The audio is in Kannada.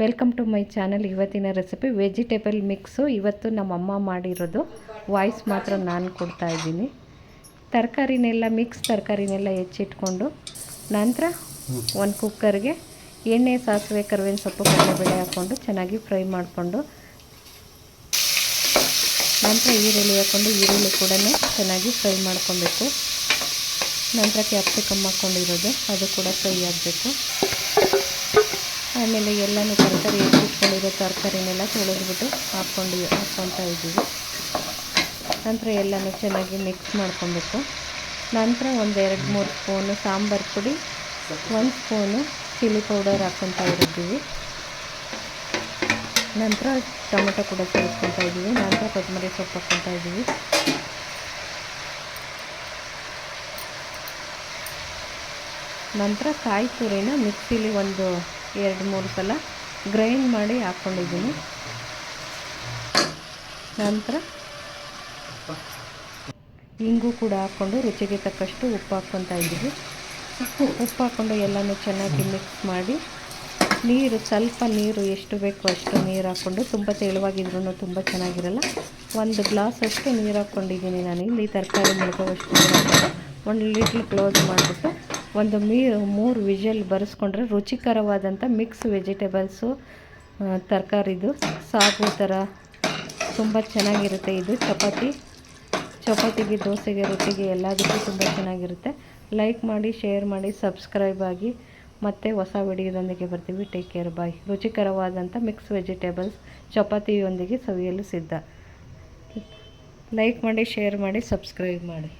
ವೆಲ್ಕಮ್ ಟು ಮೈ ಚಾನಲ್ ಇವತ್ತಿನ ರೆಸಿಪಿ ವೆಜಿಟೇಬಲ್ ಮಿಕ್ಸು. ಇವತ್ತು ನಮ್ಮಮ್ಮ ಮಾಡಿರೋದು ವಾಯ್ಸ್ ಮಾತ್ರ ನಾನು ಕೊಡ್ತಾ ಇದ್ದೀನಿ. ತರಕಾರಿನೆಲ್ಲ ಮಿಕ್ಸ್ ತರಕಾರಿನೆಲ್ಲ ಹೆಚ್ಚಿಟ್ಕೊಂಡು ನಂತರ ಒಂದು ಕುಕ್ಕರ್ಗೆ ಎಣ್ಣೆ, ಸಾಸಿವೆ ಕರುವಿನ ಸೊಪ್ಪು, ಕಡಲೆಬೇಳೆ ಹಾಕ್ಕೊಂಡು ಚೆನ್ನಾಗಿ ಫ್ರೈ ಮಾಡಿಕೊಂಡು ನಂತರ ಈರುಳ್ಳಿ ಹಾಕ್ಕೊಂಡು ಈರುಳ್ಳಿ ಕೂಡ ಚೆನ್ನಾಗಿ ಫ್ರೈ ಮಾಡ್ಕೊಬೇಕು. ನಂತರ ಕ್ಯಾಪ್ಸಿಕಮ್ ಹಾಕ್ಕೊಂಡಿರೋದು, ಅದು ಕೂಡ ಫ್ರೈ ಆಗಬೇಕು. ಆಮೇಲೆ ಎಲ್ಲನೂ ತರಕಾರಿ ಹೆಚ್ಚಿಟ್ಕೊಂಡಿರೋ ತರಕಾರಿನೆಲ್ಲ ತೊಳೆದ್ಬಿಟ್ಟು ಹಾಕ್ಕೊಂಡು ಹಾಕ್ಕೊತಾ ಇದ್ದೀವಿ. ನಂತರ ಎಲ್ಲನೂ ಚೆನ್ನಾಗಿ ಮಿಕ್ಸ್ ಮಾಡ್ಕೊಬೇಕು. ನಂತರ ಒಂದು ಎರಡು ಮೂರು ಸ್ಪೂನು ಸಾಂಬಾರು ಪುಡಿ, ಒಂದು ಸ್ಪೂನು ಚಿಲ್ಲಿ ಪೌಡರ್ ಹಾಕ್ಕೊತಾ ಇದ್ದೀವಿ. ನಂತರ ಟೊಮೆಟೊ ಕೂಡ ಸೇರಿಸ್ಕೊತಾ ಇದ್ದೀವಿ. ನಂತರ ಕೊತ್ತಂಬರಿ ಸೊಪ್ಪು ಹಾಕ್ಕೊತಾ ಇದ್ದೀವಿ. ನಂತರ ಕಾಯಿ ತುರಿನ ಮಿಕ್ಸಿಲಿ ಒಂದು ಎರಡು, ಮೂರು ಸಲ ಗ್ರೈಂಡ್ ಮಾಡಿ ಹಾಕ್ಕೊಂಡಿದ್ದೀನಿ ನಂತರ ಇಂಗು ಕೂಡ ಹಾಕ್ಕೊಂಡು ರುಚಿಗೆ ತಕ್ಕಷ್ಟು ಉಪ್ಪು ಹಾಕ್ಕೊತಾ ಇದ್ದೀವಿ. ಉಪ್ಪು ಹಾಕ್ಕೊಂಡು ಎಲ್ಲನೂ ಚೆನ್ನಾಗಿ ಮಿಕ್ಸ್ ಮಾಡಿ ನೀರು, ಸ್ವಲ್ಪ ನೀರು ಎಷ್ಟು ಬೇಕು ಅಷ್ಟು ನೀರು ಹಾಕ್ಕೊಂಡು ತುಂಬ ತೆಳುವಾಗಿದ್ರೂ ತುಂಬ ಚೆನ್ನಾಗಿರಲ್ಲ. ಒಂದು ಗ್ಲಾಸ್ ಅಷ್ಟು ನೀರು ಹಾಕ್ಕೊಂಡಿದ್ದೀನಿ ನಾನು ಇಲ್ಲಿ ತರಕಾರಿ ಮುಳುಗೋವಷ್ಟು ಒಂದು ಲೀಟ್ರ್ ಕ್ಲೋಸ್ ಮಾಡಿಬಿಟ್ಟು ಒಂದು ಮೀ, ಮೂರು ವಿಷಲ್ ಬರೆಸ್ಕೊಂಡ್ರೆ ರುಚಿಕರವಾದಂಥ ಮಿಕ್ಸ್ ವೆಜಿಟೇಬಲ್ಸು ತರಕಾರಿದು ಸಾಗು ಥರ ತುಂಬ ಚೆನ್ನಾಗಿರುತ್ತೆ ಇದು. ಚಪಾತಿ, ಚಪಾತಿಗೆ ದೋಸೆಗೆ ರೊಟ್ಟಿಗೆ ಎಲ್ಲದಕ್ಕೂ ತುಂಬ ಚೆನ್ನಾಗಿರುತ್ತೆ. ಲೈಕ್ ಮಾಡಿ ಶೇರ್ ಮಾಡಿ ಸಬ್ಸ್ಕ್ರೈಬ್ ಆಗಿ ಮತ್ತೆ ಹೊಸ ವಿಡಿಯೋದೊಂದಿಗೆ ಬರ್ತೀವಿ. ಟೇಕ್ ಕೇರ್ ಬಾಯ್ ರುಚಿಕರವಾದಂಥ ಮಿಕ್ಸ್ ವೆಜಿಟೇಬಲ್ಸ್ ಚಪಾತಿಯೊಂದಿಗೆ ಸವಿಯಲು ಸಿದ್ಧ. ಲೈಕ್ ಮಾಡಿ ಶೇರ್ ಮಾಡಿ ಸಬ್ಸ್ಕ್ರೈಬ್ ಮಾಡಿ.